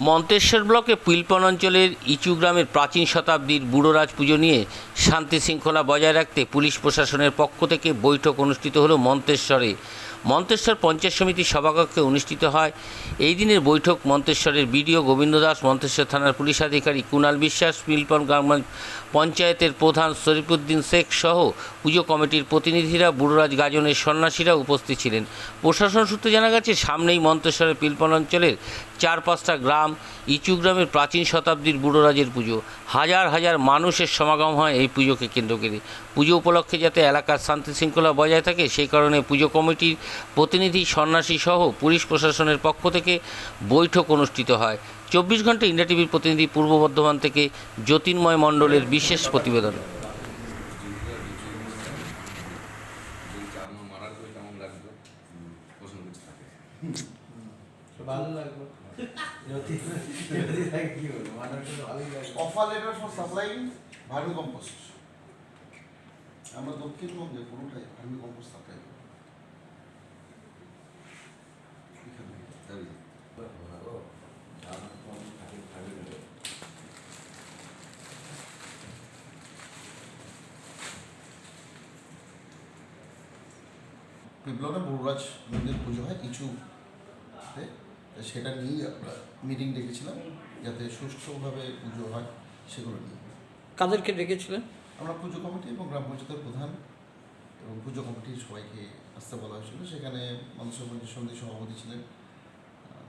মন্তেশ্বর ব্লকে পিলপন অঞ্চলের ইচু গ্রামের প্রাচীন শতাব্দীর বুড়োরাজ পুজো নিয়ে শান্তি শৃঙ্খলা বজায় রাখতে পুলিশ প্রশাসনের পক্ষ থেকে বৈঠক অনুষ্ঠিত হলো মন্তেশ্বরে। মন্তেশ্বর পঞ্চায়েত সমিতির সভাকক্ষে অনুষ্ঠিত হয়। এই দিনের বৈঠক মন্তেশ্বরের বিডিও গোবিন্দ দাস, মন্তেশ্বর থানার পুলিশ আধিকারিক কুণাল বিশ্বাস পিলপন গ্রাম পঞ্চায়েতের প্রধান শরীফুদ্দিন শেখ সহ পুজো কমিটির প্রতিনিধিরা বুড়োরাজ গাজনের সন্ন্যাসীরা উপস্থিত ছিলেন। প্রশাসন সূত্রে জানা গেছে, সামনেই মন্তেশ্বরের পিলপন অঞ্চলের চার পাঁচটা গ্রাম ইচু গ্রামের প্রাচীন শতাব্দীর বুড়োরাজের পুজো। হাজার হাজার মানুষের সমাগম হয় এই পুজোকে কেন্দ্র করে। পুজো উপলক্ষে যাতে এলাকার শান্তি শৃঙ্খলা বজায় থাকে, সেই কারণে পুজো কমিটির প্রতিনিধি, সন্ন্যাসী সহ পুলিশ প্রশাসনের পক্ষ থেকে বৈঠক অনুষ্ঠিত হয়। চব্বিশ ঘণ্টা ইন্ডিয়া টিভির প্রতিনিধি পূর্ব বর্ধমান থেকে জ্যোতির্ময় মণ্ডলের বিশেষ প্রতিবেদন। ভালো লাগল offer letter for supplying vermicompost আমরা দক্ষিণবঙ্গে পুরোটাই ভার্মি কম্পোস্ট সাপ্লাই করি এই বড়রাজ মন্দির পুজো হয় কিছু সেটা নিয়েই আমরা মিটিং ডেকেছিলাম যাতে সুষ্ঠুভাবে পুজো হয় সেগুলো নিয়ে। কাদেরকে ডেকেছিলেন? আমরা পুজো কমিটি এবং গ্রাম পঞ্চায়েতের প্রধান এবং পুজো কমিটির সবাইকে আসতে বলা হয়েছিল। সেখানে মানুষের সমিতির সভাপতি ছিলেন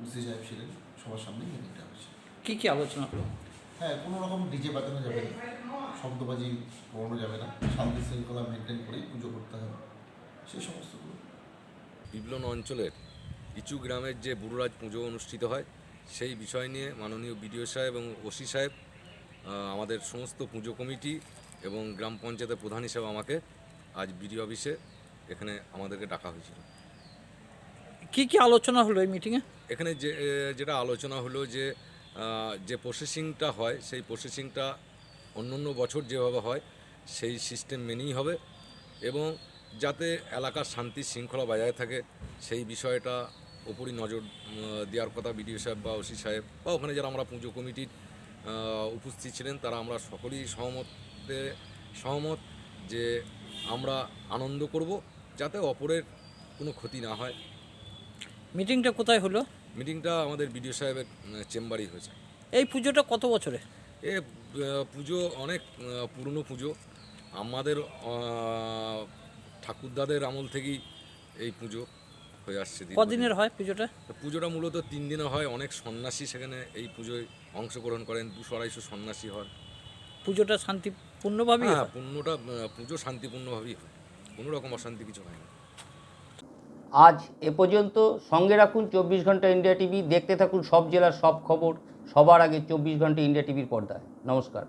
মুসি সাহেব ছিলেন সবার সামনে মিটিংটা হয়েছে কী কী আলোচনা হলো? হ্যাঁ কোনো রকম ডিজে বাজানো যাবে না শব্দবাজি করানো যাবে না শান্তি শৃঙ্খলা মেনটেন করেই পুজো করতে হবে সেই সমস্তগুলো। বিপ্লন অঞ্চলের ইচু গ্রামের যে বুড়োরাজ পুজো অনুষ্ঠিত হয় সেই বিষয় নিয়ে মাননীয় বিডিও সাহেব এবং ওসি সাহেব আমাদের সমস্ত পুজো কমিটি এবং গ্রাম পঞ্চায়েতের প্রধান হিসেবে আমাকে আজ বিডিও অফিসে এখানে আমাদেরকে ডাকা হয়েছিল। কি কি আলোচনা হলো এই মিটিংয়ে এখানে যে যেটা আলোচনা হলো যে যে প্রসেসিংটা হয় সেই প্রসেসিংটা অন্য অন্য বছর যেভাবে হয় সেই সিস্টেম মেনেই হবে এবং যাতে এলাকার শান্তি শৃঙ্খলা বজায় থাকে সেই বিষয়টা ওপরই নজর দেওয়ার কথা বিডিও সাহেব বা ওসি সাহেব বা ওখানে যারা আমরা পুজো কমিটির উপস্থিত ছিলেন তারা আমরা সকলেই সহমতে সহমত যে আমরা আনন্দ করব যাতে অপরের কোনো ক্ষতি না হয়। মিটিংটা কোথায় হলো? মিটিংটা আমাদের বিডিও সাহেবের চেম্বারেই হয়েছে। এই পুজোটা কত বছরে? এ পুজো অনেক পুরনো পুজো। আমাদের ঠাকুরদাদের আমল থেকেই এই পুজো। হয়ে আসছে কদিনের হয় পুজোটা? পুজোটা মূলত তিন দিনে হয় অনেক সন্ন্যাসী সেখানে এই পুজোয় অংশগ্রহণ করেন দুশো আড়াইশো সন্ন্যাসী হন পুজোটা শান্তিপূর্ণভাবেই হ্যাঁ হয়? পূর্ণটা পুজো শান্তিপূর্ণভাবেই হয়। কোনো রকম অশান্তি কিছু হয় না আজ এ পর্যন্ত সঙ্গে রাখুন চব্বিশ ঘণ্টা ইন্ডিয়া টিভি দেখতে থাকুন সব জেলার সব খবর সবার আগে চব্বিশ ঘণ্টা ইন্ডিয়া টিভির পর্দায়। নমস্কার।